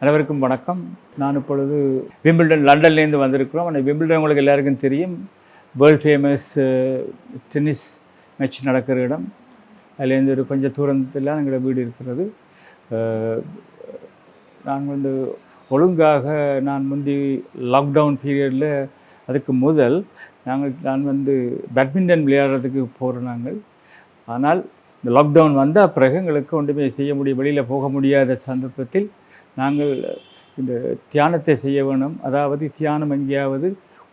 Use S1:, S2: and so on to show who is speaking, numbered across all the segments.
S1: அனைவருக்கும் வணக்கம். நான் இப்பொழுது விம்பிள்டன் லண்டன்லேருந்து வந்திருக்கிறோம். ஆனால் விம்பிள்டன் உங்களுக்கு எல்லாருக்கும் தெரியும். வேர்ல்ட் ஃபேமஸ் டென்னிஸ் மேட்ச் நடக்கிற இடம். அதுலேருந்து ஒரு கொஞ்சம் தூரத்தில் எங்களோட வீடு இருக்கிறது. நான் வந்து ஒழுங்காக நான் முந்தி லாக்டவுன் பீரியடில் அதுக்கு முதல் நாங்கள் நான் வந்து பேட்மிண்டன் விளையாடுறதுக்கு போகிறோம் நாங்கள். ஆனால் இந்த லாக்டவுன் வந்த பிறகு எங்களுக்கு ஒன்றுமே செய்ய முடியும் வெளியில் போக முடியாத சந்தர்ப்பத்தில் நாங்கள் இந்த தியானத்தை செய்ய வேணும். அதாவது தியானம் எங்கேயாவது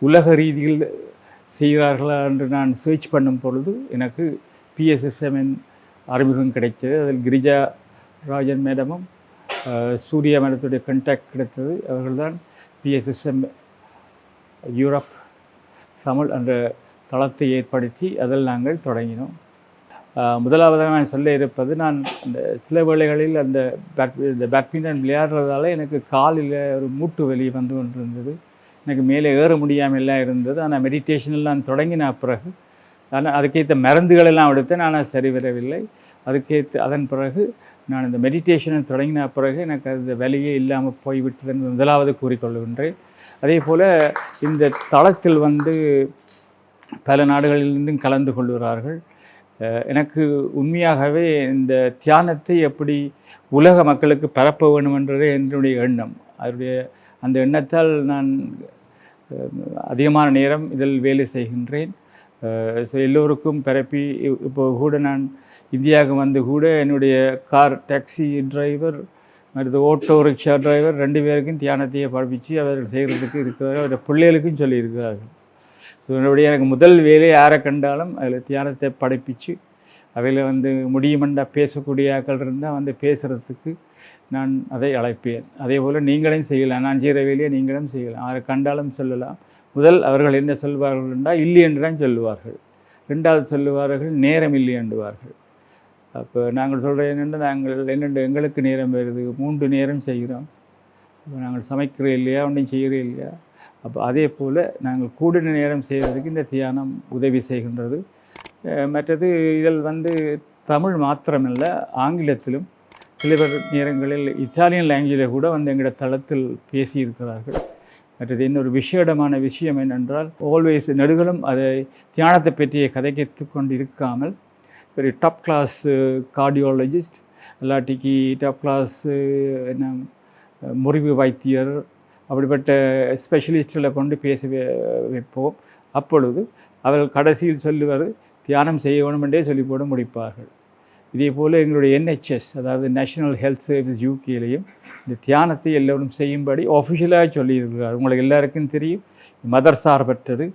S1: உலக ரீதியில் செய்கிறார்களா என்று நான் சர்ச் பண்ணும் பொழுது எனக்கு பிஎஸ்எஸ்எம்என் அறிமுகம் கிடைத்தது. அதில் கிரிஜா ராஜன் மேடமும் சூர்யா மேடத்துடைய கண்டாக்ட் கிடைத்தது. அவர்கள்தான் பிஎஸ்எஸ்எம் யூரோப் சமல் என்ற தளத்தை ஏற்படுத்தி அதில் நாங்கள் தொடங்கினோம். முதலாவதாக நான் சொல்ல இருப்பது நான் இந்த சில வேளைகளில் அந்த பேட் இந்த பேட்மிண்டன் விளையாடுறதால எனக்கு காலில் ஒரு மூட்டு வலி வந்து கொண்டிருந்தது. எனக்கு மேலே ஏற முடியாமல் எல்லாம் இருந்தது. ஆனால் மெடிடேஷனில் நான் தொடங்கின பிறகு ஆனால் அதுக்கேற்ற மருந்துகளெல்லாம் எடுத்தேன். ஆனால் சரி வரவில்லை அதுக்கேற்ற அதன் பிறகு நான் இந்த மெடிடேஷனை தொடங்கின பிறகு எனக்கு அந்த வலியே இல்லாமல் போய்விட்டது என்று முதலாவது கூறிக்கொள்கின்றேன். அதே போல் இந்த தளத்தில் வந்து பல நாடுகளிலிருந்தும் கலந்து கொள்கிறார்கள். எனக்கு உண்மையாகவே இந்த தியானத்தை எப்படி உலக மக்களுக்கு பரப்ப வேண்டுமென்றதே என்னுடைய எண்ணம். அதனுடைய அந்த எண்ணத்தால் நான் அதிகமான நேரம் இதில் வேலை செய்கின்றேன். ஸோ எல்லோருக்கும் பரப்பி இ- இப்போ கூட நான் இந்தியாவுக்கு வந்து கூட என்னுடைய கார் டாக்ஸி டிரைவர் மற்றது ஓட்டோ ரிக்ஷா டிரைவர் ரெண்டு பேருக்கும் தியானத்தையே படிப்பிச்சு அவர்கள் செய்கிறதுக்கு இருக்கிறார்கள். அவருடைய பிள்ளைகளுக்கும் சொல்லியிருக்கிறார்கள். இதனுடைய எனக்கு முதல் வேலை யாரை கண்டாலும் அதில் தியானத்தை படைப்பிச்சு அவையில் வந்து முடியுமெண்டா பேசக்கூடிய ஆட்கள் இருந்தால் வந்து பேசுகிறதுக்கு நான் அதை அழைப்பேன். அதே போல் நீங்களும் செய்யலாம். நான் செய்கிற வேலையை நீங்களும் செய்யலாம். யாரை கண்டாலும் சொல்லலாம். முதல் அவர்கள் என்ன சொல்வார்கள் என்றால் இல்லை என்றுதான் சொல்லுவார்கள். ரெண்டாவது சொல்லுவார்கள் நேரம் இல்லை என்றுவார்கள். அப்போ நாங்கள் சொல்கிறது என்னென்று நாங்கள் என்னென்று எங்களுக்கு நேரம் வருது. மூன்று நேரம் செய்கிறோம். இப்போ நாங்கள் சமைக்கிறோம் இல்லையா? ஒன்றும் செய்கிறோம் இல்லையா? அப்போ அதே போல் நாங்கள் கூடுதல் நேரம் செய்கிறதுக்கு இந்த தியானம் உதவி செய்கின்றது. மற்றது இதில் வந்து தமிழ் மாத்திரமல்ல ஆங்கிலத்திலும் சில பேர் நேரங்களில் இத்தாலியன் லாங்குவேஜில் கூட வந்து எங்களோட தளத்தில் பேசியிருக்கிறார்கள். மற்றது இன்னொரு விஷேடமான விஷயம் என்னென்றால் ஆல்வேஸ் நெடுகளும் அதை தியானத்தை பற்றிய கதைத்து கொண்டு இருக்காமல் ஒரு டாப் கிளாஸ் கார்டியாலஜிஸ்ட் இல்லாட்டிக்கு டாப் கிளாஸ் என்ன முறிவு வைத்தியர் அப்படிப்பட்ட ஸ்பெஷலிஸ்ட்களை கொண்டு பேச வைப்போம். அப்பொழுது அவர்கள் கடைசியில் சொல்லுவது தியானம் செய்ய வேணுமென்றே என்றே சொல்லி போட முடிப்பார்கள். இதே போல் எங்களுடைய என்ஹெச்எஸ் அதாவது நேஷனல் ஹெல்த் சர்வீஸ் யூகேலையும் இந்த தியானத்தை எல்லோரும் செய்யும்படி ஆஃபிஷியலாக சொல்லியிருக்கிறார். உங்களுக்கு எல்லாருக்கும் தெரியும் மதர் சார்பற்றது.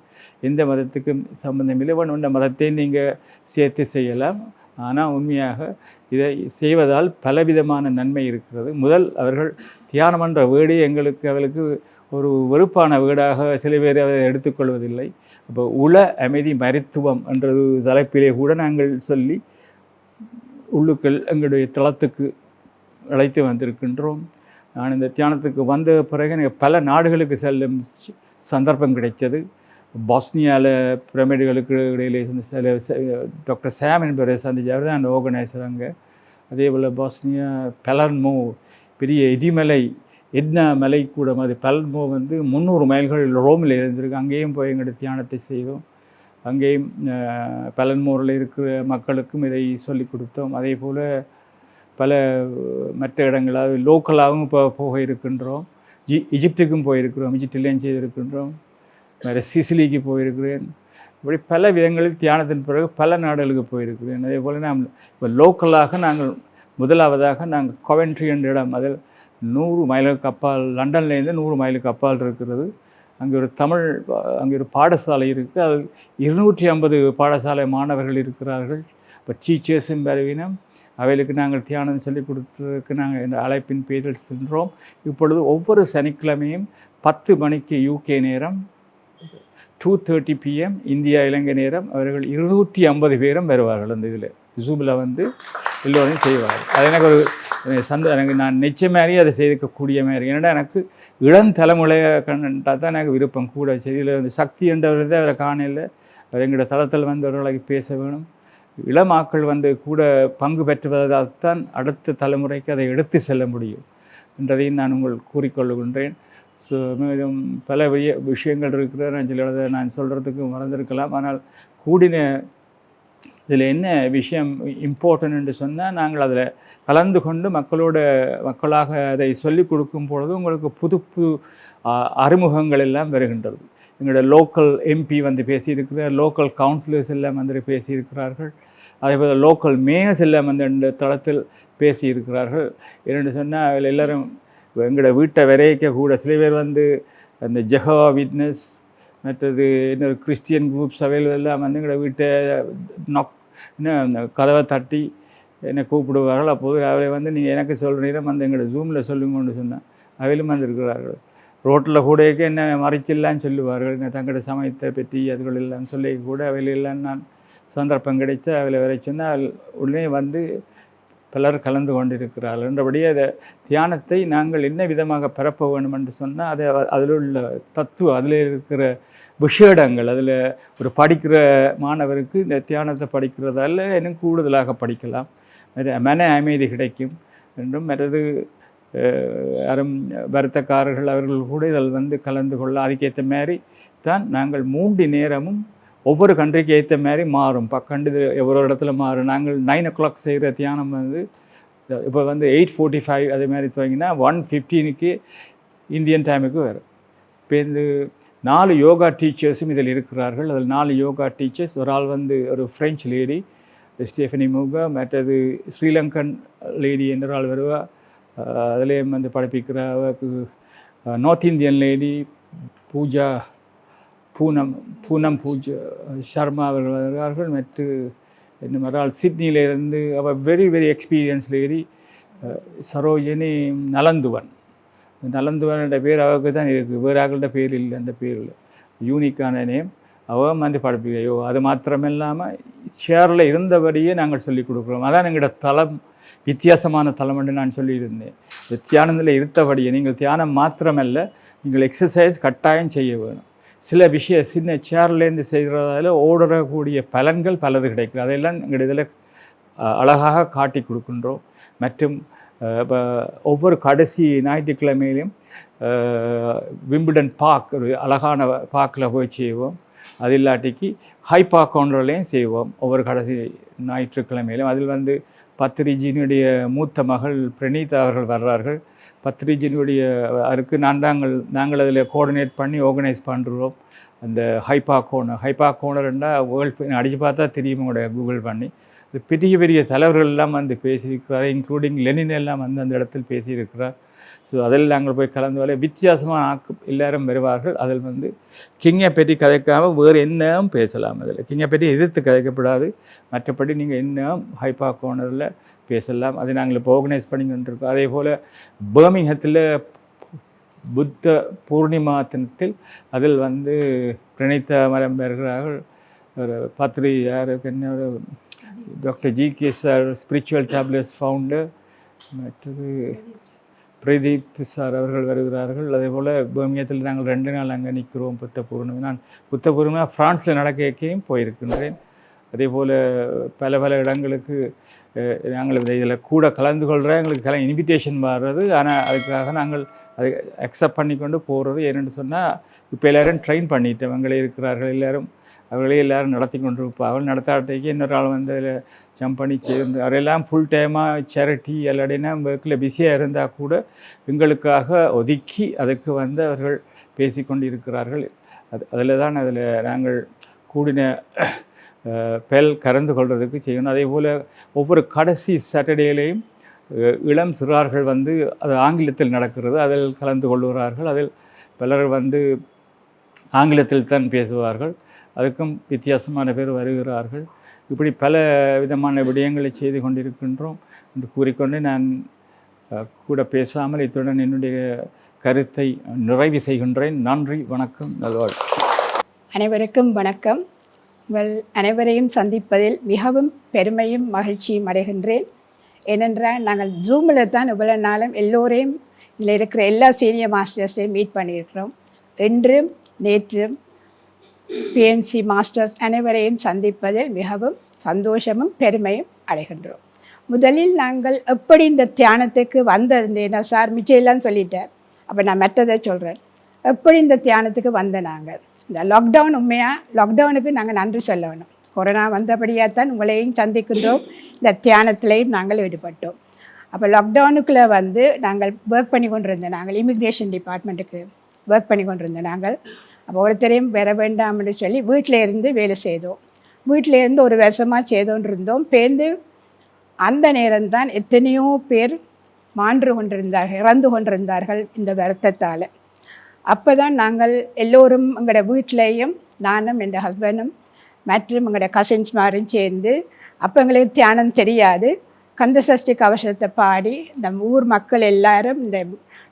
S1: எந்த மதத்துக்கும் சம்பந்தமில்லை ஒன்று மதத்தை நீங்கள் சேர்த்து செய்யலாம். ஆனால் உண்மையாக இதை செய்வதால் பலவிதமான நன்மை இருக்கிறது. முதல் அவர்கள் தியானம் என்ற வீடு எங்களுக்கு அவர்களுக்கு ஒரு வெறுப்பான வீடாக சில பேர் அதை எடுத்துக்கொள்வதில்லை. அப்போ உள அமைதி மருத்துவம் என்ற ஒரு தலைப்பிலே கூட நாங்கள் சொல்லி உள்ளுக்கள் எங்களுடைய தளத்துக்கு அழைத்து வந்திருக்கின்றோம். நான் இந்த தியானத்துக்கு வந்த பிறகு எனக்கு பல நாடுகளுக்கு செல்லும் சந்தர்ப்பம் கிடைத்தது. பாஸ்னியாவில் பிரமிடுகளுக்கு இடையிலே இருந்த சில டாக்டர் சாம் என்பவரை சந்திச்சு அவர் தான் அந்த ஆர்கனைசர் அங்கே. அதே போல் பாஸ்னியா பெலர்மோ பெரிய இடிமலை எட்னா மலை கூட அது பெலர்மோ வந்து முந்நூறு மைல்கள் ரோமில் இருந்திருக்கு. அங்கேயும் போய் எங்கள்கிட்ட தியானத்தை செய்தோம். அங்கேயும் பெலன்மோரில் இருக்கிற மக்களுக்கும் இதை சொல்லிக் கொடுத்தோம். அதே போல் பல மற்ற இடங்களாக லோக்கலாகவும் இப்போ போக இருக்கின்றோம். ஜி இஜிப்துக்கும் போயிருக்கிறோம். இஜிப்டிலையும் செய்திருக்கின்றோம். வேறு சிசிலிக்கு போயிருக்கிறேன். இப்படி பல விதங்களில் தியானத்தின் பிறகு பல நாடுகளுக்கு போயிருக்கிறேன். அதே போல் நாம் இப்போ லோக்கலாக நாங்கள் முதலாவதாக நாங்கள் கொவென்ட்ரி என்ற இடம் அதில் நூறு மைலுக்கு அப்பால் லண்டன்லேருந்து நூறு மைலுக்கு அப்பால் இருக்கிறது. அங்கே ஒரு தமிழ் அங்கே ஒரு பாடசாலை இருக்குது அது இருநூற்றி ஐம்பது பாடசாலை மாணவர்கள் இருக்கிறார்கள். இப்போ டீச்சர்ஸும் பரவீனம் அவைகளுக்கு நாங்கள் தியானம் சொல்லிக் கொடுத்ததுக்கு நாங்கள் இந்த அழைப்பின் பேரில் சென்றோம். இப்பொழுது ஒவ்வொரு சனிக்கிழமையும் பத்து மணிக்கு யூகே நேரம் two thirty PM India Ilangai நேரம் அவர்கள் இருநூற்றி ஐம்பது பேரும் வருவார்கள் அந்த இதில். ஜூமில் வந்து எல்லோரையும் செய்வார்கள். அது எனக்கு ஒரு சந்த எனக்கு நான் நிச்சய அதை செய்திருக்கக்கூடிய மாதிரி. ஏன்னா எனக்கு இளம் தலைமுறையை கண்டா தான் எனக்கு விருப்பம். கூட சரி இதில் வந்து சக்தி என்றவர் தான் அவரை காணல அவர் எங்களோட தளத்தில் வந்து அவர்களுக்கு பேச வேணும். இளமாக்கள் வந்து கூட பங்கு பெற்றுவதால் தான் அடுத்த தலைமுறைக்கு அதை எடுத்து செல்ல முடியும். என்றதையும் நான் உங்கள் கூறிக்கொள்கின்றேன் ஸோ மேலும் பல விஷய விஷயங்கள் இருக்கிற நான் சில நான் சொல்கிறதுக்கு மறந்திருக்கலாம். ஆனால் கூடின இதில் என்ன விஷயம் இம்பார்ட்டன்ட் என்று சொன்னால் நாங்கள் அதில் கலந்து கொண்டு மக்களோட மக்களாக அதை சொல்லிக் கொடுக்கும் பொழுது உங்களுக்கு புது புது அறிமுகங்கள் எல்லாம் வருகின்றது. எங்களோட லோக்கல் எம்பி வந்து பேசியிருக்கிறார் லோக்கல் கவுன்சிலர்ஸ் எல்லாம் வந்து பேசியிருக்கிறார்கள். அதே போல் லோக்கல் மேயர்ஸ் எல்லாம் வந்து இந்த தளத்தில் பேசியிருக்கிறார்கள். இரண்டு சொன்னால் அதில் எல்லோரும் எங்களோட வீட்டை விரைக்க கூட சில பேர் வந்து அந்த ஜெஹவா விட்னஸ் மற்றது இன்னொரு கிறிஸ்டியன் குரூப்ஸ் அவையில் எல்லாம் வந்து எங்களோட வீட்டை நொக் அந்த கதவை தட்டி என்னை கூப்பிடுவார்கள். அப்போது அவரை வந்து நீங்கள் எனக்கு சொல்கிறீங்க வந்து எங்களோட ஜூமில் சொல்லுங்கன்னு சொன்னேன். அவையிலும் வந்திருக்கிறார்கள். ரோட்டில் கூட என்ன மறைச்சில்லான்னு சொல்லுவார்கள். என்ன தங்களோட சமயத்தை பற்றி அதுகள் எல்லாம் சொல்லி கூட அவையிலெல்லாம் நான் சந்தர்ப்பம் கிடைத்து அவளை வரை சொன்னால் உடனே வந்து பலர் கலந்து கொண்டிருக்கிறார்கள் என்றபடி அதை தியானத்தை நாங்கள் என்ன விதமாக பரப்ப வேண்டும் என்று சொன்னால் அதை அதில் உள்ள தத்துவம் அதில் இருக்கிற விஷேடங்கள் அதில் ஒரு படிக்கிற மாணவருக்கு இந்த தியானத்தை படிக்கிறதால இன்னும் கூடுதலாக படிக்கலாம். மன அமைதி கிடைக்கும் என்றும் மற்றது அரும் வருத்தக்காரர்கள் அவர்கள் கூட இதில் வந்து கலந்து கொள்ள அதுக்கேற்ற மாதிரி தான் நாங்கள் மூன்று நேரமும் ஒவ்வொரு கண்ட்ரிக்கு ஏற்ற மாதிரி மாறும். பக்கண்டு எவ்வளோ இடத்துல மாறும். நாங்கள் நைன் ஓ கிளாக் செய்கிற தியானம் வந்து இப்போ வந்து எயிட் ஃபோர்ட்டி ஃபைவ் அதே மாதிரி துவங்கினா ஒன் ஃபிஃப்டீனுக்கு இந்தியன் டைமுக்கு வரும். இப்போ இந்த நாலு யோகா டீச்சர்ஸும் இதில் இருக்கிறார்கள். அதில் நாலு யோகா டீச்சர்ஸ் ஒரு ஆள் வந்து ஒரு ஃப்ரெஞ்ச் லேடி ஸ்டேஃபனி மூகா மற்றது ஸ்ரீலங்கன் லேடி என்ற ஆள் வருவா. அதுலேயும் வந்து படிப்பிக்கிற. North Indian lady Pooja Poonam Poonam Pooja Sharma அவர்கள் வருகிறார்கள். மற்ற என்ன மறால் சிட்னியிலேருந்து அவள் very very experience lady Sarojini Nalanthuvan. நலந்துவனோட பேர் அவருக்கு தான் இருக்குது. வேறு ஆக்களோட பேர் இல்லை அந்த பேரில். யூனிக்கான நேம் அவன் வந்து படிப்பிக்கையோ அது மாத்திரமில்லாமல் ஷேரில் இருந்தபடியே நாங்கள் சொல்லிக் கொடுக்குறோம். அதான் எங்களோட தளம் வித்தியாசமான தளம் என்று நான் சொல்லியிருந்தேன். தியானத்தில் இருந்தபடியே நீங்கள் தியானம் மாத்திரமல்ல நீங்கள் எக்ஸசைஸ் கட்டாயம் செய்ய வேணும். சில விஷய சின்ன சேர்லேருந்து செய்கிறதால ஓடக்கூடிய பலன்கள் பலது கிடைக்கும். அதையெல்லாம் எங்கள் இதில் அழகாக காட்டி கொடுக்கின்றோம். மற்றும் இப்போ ஒவ்வொரு கடைசி ஞாயிற்றுக்கிழமையிலையும் விம்பிடன் பார்க் ஒரு அழகான பார்க்கில் போய் செய்வோம். அது இல்லாட்டிக்கு ஹை பார்க் ஒன்றிலையும் செய்வோம். ஒவ்வொரு கடைசி ஞாயிற்றுக்கிழமையிலும். அதில் வந்து பத்திரிஜியினுடைய மூத்த மகள் பிரணீத் அவர்கள் வர்றார்கள். பத்ரிஜினுடைய அதுக்கு நான் நாங்கள் நாங்கள் அதில் கோஆர்டினேட் பண்ணி ஆர்கனைஸ் பண்ணுறோம் அந்த ஹைப்பா கோனர் ஹைப்பா கோனர்ண்டா வேர்ல்ட் அடித்து பார்த்தா தெரியும் உங்களுடைய கூகுள் பண்ணி. பெரிய பெரிய தலைவர்கள் எல்லாம் வந்து பேசியிருக்கிறார் இன்க்ளூடிங் லெனின் எல்லாம் வந்து அந்த இடத்தில் பேசியிருக்கிறார். ஸோ அதில் நாங்கள் போய் கலந்து வர வித்தியாசமான ஆக்கு எல்லாரும் வருவார்கள். அதில் வந்து கிங்கை பற்றி கதைக்காமல் வேறு என்னவும் பேசலாம் அதில். கிங்கை பற்றி எதிர்த்து கதைக்கப்படாது. மற்றபடி நீங்கள் என்ன ஹைப்பா கோனரில் பேசலாம். அதை நாங்கள் இப்போ ஆர்கனைஸ் பண்ணி கொண்டிருக்கோம் அதே போல் பேர்மிங்ஹத்தில் புத்த பூர்ணிமா தினத்தில் அதில் வந்து பிரணித்த மரம் பெறுகிறார்கள். ஒரு பத்ரி யாருக்கு என்ன doctor G K sir spiritual tablets founder மற்றது பிரதீப் சார் அவர்கள் வருகிறார்கள். அதே போல் பூமியத்தில் நாங்கள் ரெண்டு நாள் அங்கே நிற்கிறோம் புத்த பூர்ணமி. நான் புத்த பூர்ணிமா ஃப்ரான்ஸில் நடக்கையும் போயிருக்கின்றேன். அதே போல் பல பல இடங்களுக்கு நாங்கள் இதில் கூட கலந்து கொள்கிற எங்களுக்கு கல இன்விடேஷன் வர்றது. ஆனால் அதுக்காக நாங்கள் அதை அக்செப்ட் பண்ணி கொண்டு போகிறது ஏன்னு சொன்னால் இப்போ எல்லோரும் ட்ரெயின் பண்ணிட்டவங்களே இருக்கிறார்கள் எல்லோரும். அவர்களே எல்லோரும் நடத்தி கொண்டு இருப்பார்கள் நடத்தாட்டைக்கு இன்னொரு ஆள் வந்து அதில் ஜம்ப் பண்ணி சேர்ந்து அவரெல்லாம் ஃபுல் டைமாக சேரிட்டி எல்லாடினா ஒர்க்கில் பிஸியாக இருந்தால் கூட எங்களுக்காக ஒதுக்கி அதுக்கு வந்து அவர்கள் பேசிக்கொண்டு இருக்கிறார்கள். அது அதில் தான் அதில் நாங்கள் கூடின பெல் கறந்து கொள்வதற்கு செய்யணும். அதே போல் ஒவ்வொரு கடைசி சாட்டர்டேலையும் இளம் சிறார்கள் வந்து அது ஆங்கிலத்தில் நடக்கிறது. அதில் கலந்து கொள்கிறார்கள் அதில் பலர் வந்து ஆங்கிலத்தில் தான் பேசுவார்கள். அதுக்கும் வித்தியாசமான பேர் வருகிறார்கள். இப்படி பல விதமான விடயங்களை செய்து கொண்டிருக்கின்றோம் என்று கூறிக்கொண்டு நான் கூட பேசாமல் இத்துடன் என்னுடைய கருத்தை நிறைவு செய்கின்றேன். நன்றி வணக்கம் நல்வாழ்
S2: அனைவருக்கும் வணக்கம். உங்கள் அனைவரையும் சந்திப்பதில் மிகவும் பெருமையும் மகிழ்ச்சியும் அடைகின்றேன். ஏனென்றால் நாங்கள் ஜூமில் தான் இவ்வளோ நாளும் எல்லோரையும் இதில் இருக்கிற எல்லா சீனியர் மாஸ்டர்ஸையும் மீட் பண்ணியிருக்கிறோம். இன்றும் நேற்றும் பிஎம்சி மாஸ்டர்ஸ் அனைவரையும் சந்திப்பதில் மிகவும் சந்தோஷமும் பெருமையும் அடைகின்றோம். முதலில் நாங்கள் எப்படி இந்த தியானத்துக்கு வந்தது? சார் மிச்சையெல்லாம் சொல்லிட்டார். அப்போ நான் மெத்ததை சொல்கிறேன் எப்படி இந்த தியானத்துக்கு வந்த நாங்கள்? இந்த லாக்டவுன் உண்மையாக லாக்டவுனுக்கு நாங்கள் நன்றி சொல்ல வேணும் கொரோனா வந்தபடியாக தான் உங்களையும் சந்திக்கின்றோம். இந்த தியானத்திலையும் நாங்கள் ஈடுபட்டோம். அப்போ லாக்டவுனுக்குள்ளே வந்து நாங்கள் ஒர்க் பண்ணி கொண்டிருந்தோம் நாங்கள் இமிக்ரேஷன் டிபார்ட்மெண்ட்டுக்கு ஒர்க் பண்ணி கொண்டிருந்தோம் நாங்கள். அப்போ ஒருத்தரையும் பெற வேண்டாம்னு சொல்லி வீட்டில் இருந்து வேலை செய்தோம். வீட்டில் இருந்து ஒரு வருஷமாக செய்தோன் இருந்தோம். பேர்ந்து அந்த நேரம்தான் எத்தனையோ பேர் மாண்டு கொண்டிருந்தார்கள் இறந்து கொண்டிருந்தார்கள் இந்த வருத்தத்தால். அப்போ தான் நாங்கள் எல்லோரும் எங்களோட வீட்டிலையும் நானும் என் ஹஸ்பண்டும் மற்றும் எங்களோட கசின்ஸ் மாரும் சேர்ந்து அப்போ எங்களுக்கு தியானம் தெரியாது. கந்த சஷ்டி கவசத்தை பாடி இந்த ஊர் மக்கள் எல்லாரும் இந்த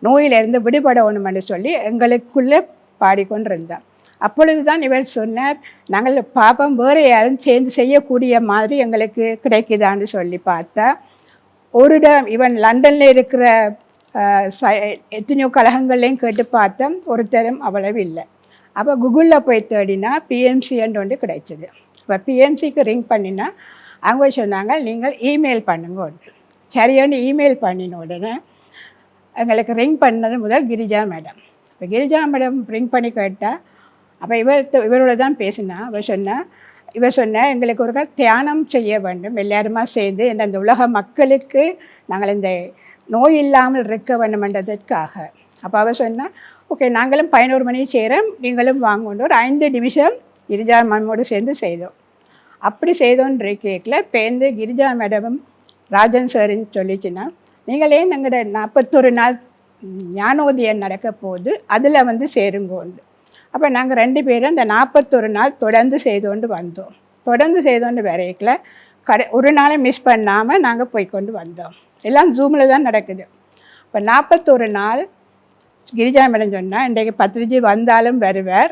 S2: நோயிலிருந்து விடுபடணும்னு சொல்லி எங்களுக்குள்ளே பாடிக்கொண்டிருந்தோம் அப்பொழுது தான் இவர் சொன்னார் நாங்கள் பாப்பம் வேறு யாரும் சேர்ந்து செய்யக்கூடிய மாதிரி எங்களுக்கு கிடைக்குதான்னு சொல்லி பார்த்தா ஒரு இடம் இவன் லண்டனில் இருக்கிற எத்தனையோ கழகங்கள்லையும் கேட்டு பார்த்தோம். ஒருத்தரும் அவ்வளவு இல்லை. அப்போ கூகுளில் போய் தேடினா பிஎம்சின்னு ஒன்று கிடைச்சிது. இப்போ பிஎம்சிக்கு ரிங் பண்ணினா அவங்க சொன்னாங்க நீங்கள் இமெயில் பண்ணுங்க சரியான இமெயில் பண்ணின உடனே எங்களுக்கு ரிங் பண்ணது முதல் கிரிஜா மேடம். இப்போ கிரிஜா மேடம் ரிங் பண்ணி கேட்டால் அப்போ இவர் இவரோட தான் பேசினா இவர் சொன்னால் இவர் சொன்ன எங்களுக்கு ஒரு தியானம் செய்ய வேண்டும். எல்லாருமா சேர்ந்து என்ன இந்த உலக மக்களுக்கு நாங்கள் இந்த நோய் இல்லாமல் இருக்க வேண்டுமென்றதற்காக. அப்போ அவர் சொன்னால் ஓகே நாங்களும் பதினோரு மணி செய்கிறோம் நீங்களும் வாங்கணும் ஒரு ஐந்து நிமிஷம் கிரிஜா மேமோடு சேர்ந்து செய்தோம். அப்படி செய்தோன்ற கேக்கில் பேருந்து கிரிஜா மேடமும் ராஜன் சார்னு சொல்லிச்சுன்னா நீங்களே எங்களோட நாற்பத்தொரு நாள் ஞானோதயம் நடக்க போகுது அதில் வந்து சேருங்கோண்டு அப்போ நாங்கள் ரெண்டு பேரும் அந்த நாற்பத்தொரு நாள் தொடர்ந்து செய்தோண்டு வந்தோம். தொடர்ந்து செய்தோண்டு வரைக்கல கடை ஒரு நாளும் மிஸ் பண்ணாமல் நாங்கள் போய்க்கொண்டு வந்தோம். எல்லாம் ஜூமில் தான் நடக்குது. இப்போ நாற்பத்தொரு நாள் கிரிஜா மேடம் சொன்னால் இன்றைக்கு பத்திரிஜி வந்தாலும் வருவார்.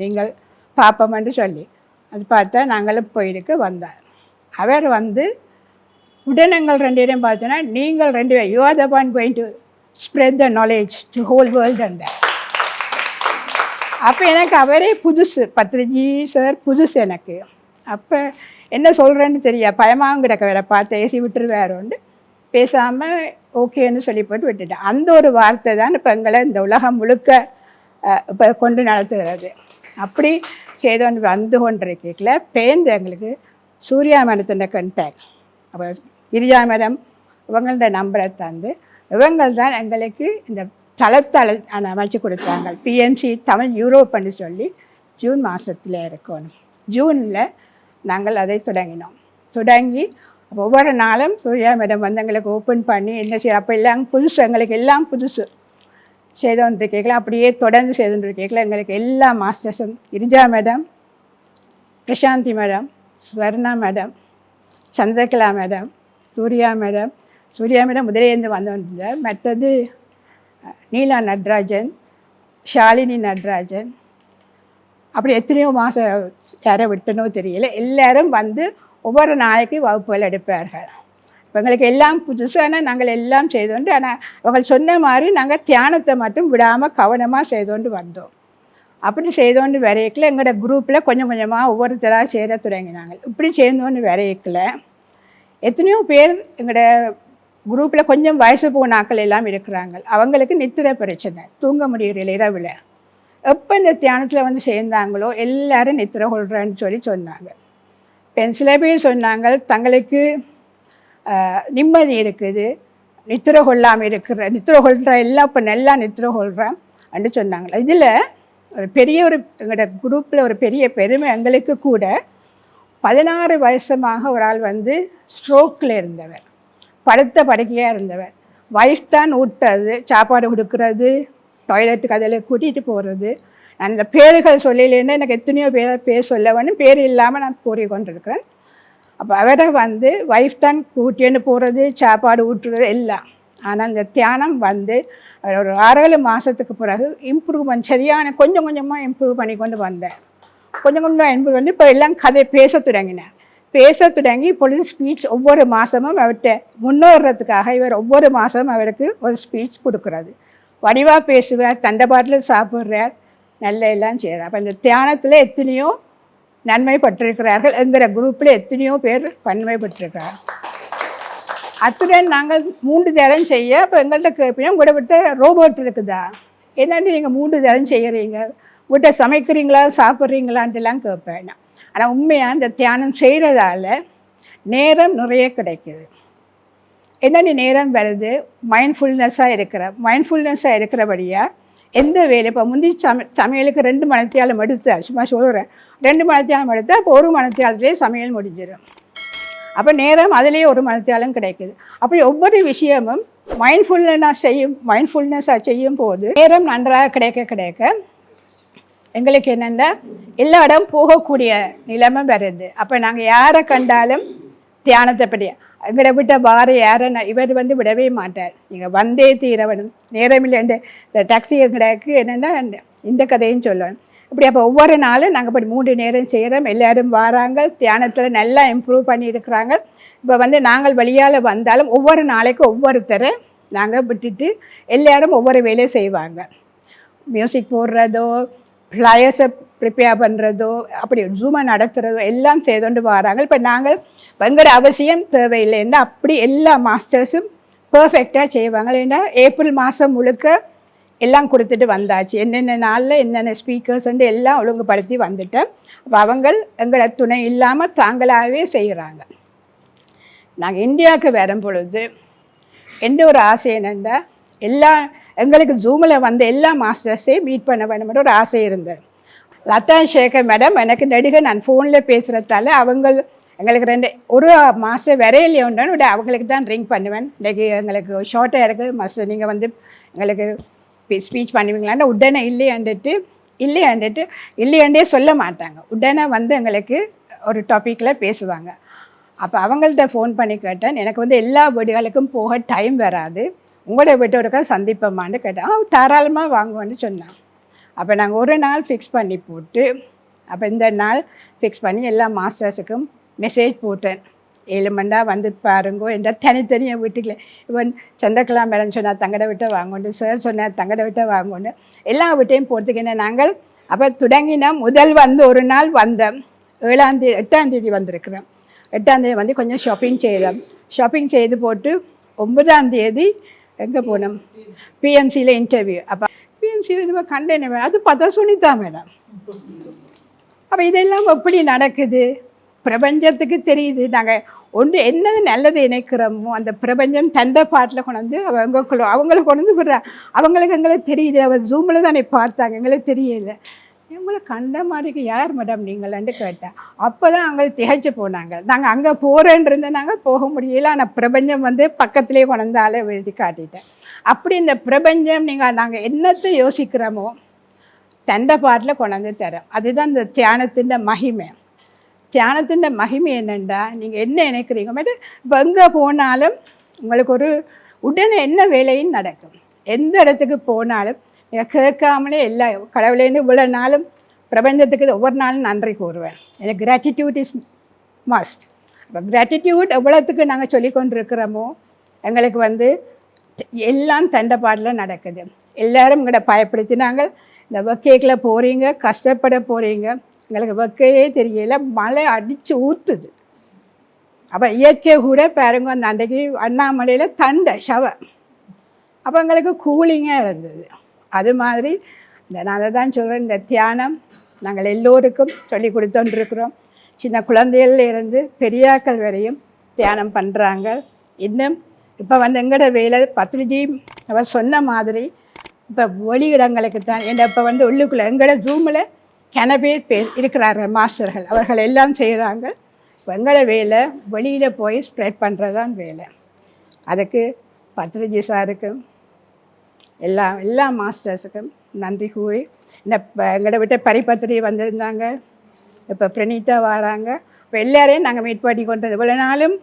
S2: நீங்கள் பார்ப்போம்னு சொல்லி. அது பார்த்தா நாங்களும் போயிருக்கு வந்தார் அவர் வந்து உடனங்கள் ரெண்டு பேரும் பார்த்தோன்னா நீங்கள் ரெண்டு பேர் you are the point going to spread the knowledge to whole world அந்த அப்போ எனக்கு அவரே புதுசு பத்ரிஜி சார் புதுசு எனக்கு. அப்போ என்ன சொல்கிறேன்னு தெரியா பயமாகவும் கிடக்க வேற பார்த்து ஏசி விட்டுருவாரோண்டு பேசாமல் ஓகேன்னு சொல்லி போட்டு விட்டுட்டேன். அந்த ஒரு வார்த்தை தான் இப்போ எங்களை இந்த உலகம் முழுக்க இப்போ கொண்டு நடத்துகிறது. அப்படி செய்தோண்டு வந்து கொண்டிருக்கல பேருந்து எங்களுக்கு சூர்யா மேடத்தின் கண்டாக்ட் அப்போ கிரிஜா மேடம் இவங்கள்ட நம்பரை தந்து இவங்கள் தான் எங்களுக்கு இந்த தளத்தள அமைச்சு கொடுத்தாங்க. பிஎம்சி தமிழ் யூரோப்னு சொல்லி ஜூன் மாதத்தில் இருக்கணும் ஜூனில் நாங்கள் அதை தொடங்கினோம். தொடங்கி ஒவ்வொரு நாளும் சூர்யா மேடம் வந்து எங்களுக்கு ஓப்பன் பண்ணி என்ன செய்ய அப்போ எல்லாம் புதுசு எங்களுக்கு எல்லாம் புதுசு. செய்தோன்று கேட்கல அப்படியே தொடர்ந்து செய்தோன்று கேட்கல எங்களுக்கு எல்லா மாஸ்டர்ஸும் Girija madam Prashanthi madam Swarna madam Chandrakala madam Surya madam. Surya madam முதலேருந்து வந்தவங்க மற்றது நீலா நட்ராஜன் ஷாலினி நட்ராஜன். அப்படி எத்தனையோ மாதம் யாரை விட்டனோ தெரியல. எல்லாரும் வந்து ஒவ்வொரு நாளைக்கு வகுப்புகள் எடுப்பார்கள். எங்களுக்கு எல்லாம் புதுசான நாங்கள் எல்லாம் செய்தோண்டு ஆனால் அவங்க சொன்ன மாதிரி நாங்கள் தியானத்தை மட்டும் விடாமல் கவனமாக செய்தோண்டு வந்தோம். அப்படி செய்தோண்டு வரையக்கில் எங்களோட குரூப்பில் கொஞ்சம் கொஞ்சமாக ஒவ்வொருத்தராக சேர தொடங்கினாங்க. இப்படி சேர்ந்தோன்னு வரையக்கில் எத்தனையோ பேர் எங்களோட குரூப்பில் கொஞ்சம் வயசு போன ஆட்கள் எல்லாம் இருக்கிறாங்க. அவங்களுக்கு நித்திரை பிரச்சனை தூங்க முடியறதில்ல இரவில். எப்போ இந்த தியானத்தில் வந்து சேர்ந்தாங்களோ எல்லாரும் நித்திரை கொள்கிறேன்னு சொல்லி சொன்னாங்க. என் சில பேர் சொன்னாங்க தங்களுக்கு நிம்மதி இருக்குது நித்திரை கொள்ளாமல் இருக்கிற நித்திரை கொள்கிற எல்லாம் இப்போ நல்லா நித்திரை கொள்கிறேன் அப்படின்னு சொன்னாங்க இதில் ஒரு பெரிய ஒரு எங்களோட குரூப்பில் ஒரு பெரிய பெருமை எங்களுக்கு கூட பதினாறு வருஷமாக ஒரு ஆள் வந்து ஸ்ட்ரோக்கில் இருந்தவர் படுத்த படுக்கையாக இருந்தவர். வைஃப் தான் ஊட்டுறது சாப்பாடு கொடுக்கறது டாய்லெட்டுக்கு அதில் கூட்டிகிட்டு போகிறது நான் இந்த பேர்கள் சொல்லிலேருந்து எனக்கு எத்தனையோ பேர் பேர் சொல்ல வேணும் பேர் இல்லாமல் நான் கூறி கொண்டிருக்கிறேன் அப்போ அவரை வந்து ஒய்ஃப் தான் கூட்டின்னு போகிறது சாப்பாடு ஊட்டுறது எல்லாம். ஆனால் இந்த தியானம் வந்து அவர் ஒரு ஆறேழு மாதத்துக்கு பிறகு இம்ப்ரூவ்மெண்ட் சரியான கொஞ்சம் கொஞ்சமாக இம்ப்ரூவ் பண்ணி கொண்டு வந்தேன் கொஞ்சம் கொஞ்சமாக இம்ப்ரூவ் வந்து இப்போ எல்லாம் கதை பேச தொடங்கினேன் பேச தொடங்கி இப்பொழுது ஸ்பீச் ஒவ்வொரு மாதமும் அவர்கிட்ட முன்னேறதுக்காக இவர் ஒவ்வொரு மாதமும் அவருக்கு ஒரு ஸ்பீச் கொடுக்குறது. வடிவாக பேசுவார் தண்டை பாட்டில் சாப்பிட்றார் நல்ல எல்லாம் செய்கிறார் அப்போ இந்த தியானத்தில் எத்தனையோ நன்மைப்பட்டிருக்கிறார்கள் என்கிற குரூப்பில் எத்தனையோ பேர் நன்மைப்பட்டிருக்கிறார். அத்துடன் நாங்கள் மூன்று தரம் செய்ய இப்போ எங்கள்கிட்ட கேட்பீங்க கூட விட்ட ரோபோட் இருக்குதா? என்னன்னு நீங்கள் மூன்று தரம் செய்கிறீங்க விட்ட சமைக்கிறீங்களா சாப்பிட்றீங்களான்ட்டுலாம் கேட்பேன் நான். ஆனால் உண்மையாக இந்த தியானம் செய்கிறதால நேரம் நிறைய கிடைக்குது. என்னென்ன நேரம் வருது? மைண்ட்ஃபுல்னஸாக இருக்கிற மைண்ட்ஃபுல்னஸாக இருக்கிறபடியாக எந்த வேலை? இப்போ முந்தி சம சமையலுக்கு ரெண்டு மணத்தியாலம் எடுத்தா சும்மா சொல்கிறேன் ரெண்டு மணத்தியாலம் எடுத்தால் இப்போ ஒரு மணத்தியாலத்திலே சமையல் முடிஞ்சிடும் அப்போ நேரம் அதிலே ஒரு மனத்தியாலும் கிடைக்குது. அப்படி ஒவ்வொரு விஷயமும் மைண்ட்ஃபுல்னஸாக செய்யும் மைண்ட்ஃபுல்னஸாக செய்யும் போது நேரம் நன்றாக கிடைக்க கிடைக்க எங்களுக்கு என்னென்னா எல்லா இடம் போகக்கூடிய நிலைமை வருது. அப்போ நாங்கள் யாரை கண்டாலும் தியானத்தை எங்களை விட்ட வார யாரன்னா இவர் வந்து விடவே மாட்டார். நீங்கள் வந்தே தீரவன் வேணும் நேரமில்லை இந்த டாக்ஸி எங்களுக்கு என்னென்னா இந்த கதையும் சொல்லணும். இப்படி அப்போ ஒவ்வொரு நாளும் நாங்கள் இப்படி மூன்று நேரம் செய்கிறோம் எல்லோரும் வராங்க தியானத்தில் நல்லா இம்ப்ரூவ் பண்ணியிருக்கிறாங்க. இப்போ வந்து நாங்கள் வெளியால் வந்தாலும் ஒவ்வொரு நாளைக்கும் ஒவ்வொருத்தரை நாங்கள் விட்டுட்டு எல்லோரும் ஒவ்வொரு வேலையை செய்வாங்க. மியூசிக் போடுறதோ ஃப்ளையர்ஸை ப்ரிப்பேர் பண்ணுறதோ அப்படி ஜூமை நடத்துகிறதோ எல்லாம் செய்து கொண்டு வராங்க. இப்போ நாங்கள் எங்களோட அவசியம் தேவையில்லைன்னா அப்படி எல்லா மாஸ்டர்ஸும் பர்ஃபெக்டாக செய்வாங்க. இல்லைன்னா ஏப்ரல் மாதம் முழுக்க எல்லாம் கொடுத்துட்டு வந்தாச்சு. என்னென்ன நாளில் என்னென்ன ஸ்பீக்கர்ஸ்ன்ட்டு எல்லாம் ஒழுங்குபடுத்தி வந்துட்டேன். அப்போ அவங்கள் எங்களை துணை இல்லாமல் தாங்களாகவே செய்கிறாங்க. நாங்கள் இந்தியாவுக்கு வரும் பொழுது எந்த ஒரு ஆசை என்னென்னா எல்லா எங்களுக்கு ஜூமில் வந்த எல்லா மாஸ்டர்ஸையும் மீட் பண்ண வேணும்னு ஒரு ஆசை இருந்தது. லதா சேகர் மேடம் எனக்கு நடிகை நான் ஃபோனில் பேசுகிறதால அவங்க எங்களுக்கு ரெண்டு ஒரு மாதம் வரையிலையோன்னு அவங்களுக்கு தான் ரிங் பண்ணுவேன். இன்றைக்கி எங்களுக்கு ஷார்ட்டாக இருக்குது மாஸ்டர் நீங்கள் வந்து எங்களுக்கு ஸ்பீச் பண்ணுவீங்களான்னு உடனே இல்லையாண்டுட்டு இல்லையாண்டுட்டு இல்லையாண்டே சொல்ல மாட்டாங்க. உடனே வந்து எங்களுக்கு ஒரு டாப்பிக்கில் பேசுவாங்க. அப்போ அவங்கள்ட்ட ஃபோன் பண்ணி கேட்டேன். எனக்கு வந்து எல்லா வீடுகளுக்கும் போக டைம் வராது. உங்களோட வீட்டு ஒருக்கா சந்திப்போமான்னு கேட்டேன். தாராளமாக வாங்குவோன்னு சொன்னான். அப்போ நாங்கள் ஒரு நாள் ஃபிக்ஸ் பண்ணி போட்டு அப்போ இந்த நாள் ஃபிக்ஸ் பண்ணி எல்லா மாஸ்டர்ஸுக்கும் மெசேஜ் போட்டேன். ஏழு மண்டா வந்து பாருங்கோ என்ற தனித்தனியாக வீட்டுக்குள்ள இவன் சந்திரகலா மேடம் சொன்னால் தங்கட விட்ட வாங்கணும் சார் சொன்னார் தங்கட விட்ட வாங்கணும் எல்லா வீட்டையும் போகிறதுக்கு நாங்கள் அப்போ தொடங்கினா முதல் வந்து ஒரு நாள் வந்தேன். ஏழாந்தேதி எட்டாந்தேதி வந்திருக்கிறோம் எட்டாந்தேதி வந்து கொஞ்சம் ஷாப்பிங் செய்தோம் ஷாப்பிங் செய்து போட்டு ஒன்பதாம் தேதி எங்கே போனோம்? பிஎம்சியில் இன்டர்வியூ அப்போ பிஎம்சியில் கண்டேன் அது பார்த்தா சுனிதா மேடம். அப்போ இதெல்லாம் எப்படி நடக்குது? பிரபஞ்சத்துக்கு தெரியுது. நாங்கள் ஒன்று என்னது நல்லது நினைக்கிறோமோ அந்த பிரபஞ்சம் தண்டை பாட்டில் கொண்டாந்து அவங்க அவங்களுக்கு அவங்கள கொண்டு வந்து விடுறா. அவங்களுக்கு எங்களுக்கு தெரியுது. அவர் ஜூமில் தானே பார்த்தாங்க. எங்களுக்கு தெரியல. இவங்களை கண்ட மாதிரிக்கு யார் மேடம் நீங்களான்னு கேட்டேன். அப்போ தான் அங்கே திகைச்சு போனாங்க. நாங்கள் அங்கே போகிறேன்றது நாங்கள் போக முடியல. ஆனால் பிரபஞ்சம் வந்து பக்கத்துலேயே கொண்டாலே எழுதி காட்டிட்டேன். அப்படி இந்த பிரபஞ்சம் நீங்கள் நாங்கள் என்னத்தை யோசிக்கிறோமோ தண்டை பாட்டில் கொண்டாந்து தரோம் அதுதான் இந்த தியானத்தின் மகிமை. தியானத்தின் மகிமை என்னென்றா நீங்கள் என்ன நினைக்கிறீங்க? மேடம் இப்போ எங்கே போனாலும் உங்களுக்கு ஒரு உடனே என்ன வேலையும் நடக்கும். எந்த இடத்துக்கு போனாலும் கேட்காமலே எல்லா கடவுளேன்னு இவ்வளோ நாளும் பிரபஞ்சத்துக்கு ஒவ்வொரு நாளும் நன்றி கூறுவேன். எனக்கு கிராட்டிடியூட் இஸ் மஸ்ட் இப்போ கிராட்டிடியூட் எவ்வளோத்துக்கு நாங்கள் சொல்லி கொண்டிருக்கிறோமோ எங்களுக்கு வந்து எல்லாம் தண்டப்பாடில் நடக்குது. எல்லோரும் எங்களை பயப்படுத்தினாங்க. இந்த வக்கேக்கில் போகிறீங்க கஷ்டப்பட போகிறீங்க எங்களுக்கு வக்கையே தெரியல. மழை அடித்து ஊற்றுது அப்போ இயற்கை கூட பாருங்க அந்த அன்றைக்கு அண்ணாமலையில் தண்டை ஷவர். அப்போ எங்களுக்கு கூலிங்காக இருந்தது. அது மாதிரி இந்த நான் அதை தான் சொல்கிறேன் இந்த தியானம் நாங்கள் எல்லோருக்கும் சொல்லி கொடுத்துருக்குறோம் சின்ன குழந்தைகள்லேருந்து பெரியாக்கள் வரையும் தியானம் பண்ணுறாங்க இன்னும் இப்போ வந்து எங்களோட வேலை பத்ரிஜி அவர் சொன்ன மாதிரி இப்போ வெளியிடங்களுக்கு தான். என்ன இப்போ வந்து உள்ளுக்குள்ளே எங்களோட ஜூமில் கன பேர் பேர் இருக்கிறார்கள் மாஸ்டர்கள். அவர்கள் எல்லாம் செய்கிறாங்க இப்போ எங்களோட வேலை வெளியில் போய் ஸ்ப்ரெட் பண்ணுறது தான் வேலை. அதுக்கு பத்ரிஜி சாருக்கும் எல்லா எல்லா மாஸ்டர்ஸுக்கும் நன்றி கூறி. இந்த இப்போ எங்களை விட்டு பரிபத்திரி வந்திருந்தாங்க. இப்போ பிரணீதா வராங்க. இப்போ எல்லாரையும் நாங்கள் மீட் பண்ணி கொண்டது. இவ்வளோ நாளும்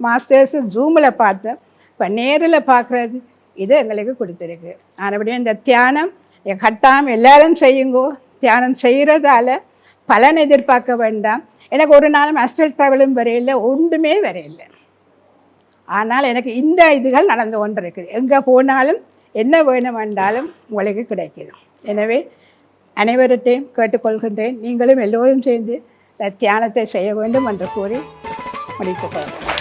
S2: மாஸ்டர்ஸு ஜூமில் பார்த்தோம் இப்போ நேரில் பார்க்குறது இது எங்களுக்கு கொடுத்துருக்கு. ஆனபடியே இந்த தியானம் என் கட்டாயம் எல்லாரும் செய்யுங்கோ. தியானம் செய்கிறதால பலன் எதிர்பார்க்க வேண்டாம். எனக்கு ஒரு நாளும் அஸ்டல் ட்ராவலும் வரையில ஒன்றுமே வரையில்லை ஆனால் எனக்கு இந்த இதுகள் நடந்து கொண்டு இருக்குது எங்கே போனாலும் என்ன வேணும் என்றாலும் உங்களுக்கு கிடைக்கணும் எனவே அனைவர்கிட்டையும் கேட்டுக்கொள்கின்றேன். நீங்களும் எல்லோரும் சேர்ந்து தியானத்தை செய்ய வேண்டும் என்று கூறி முடித்துக்கொள்கிறேன்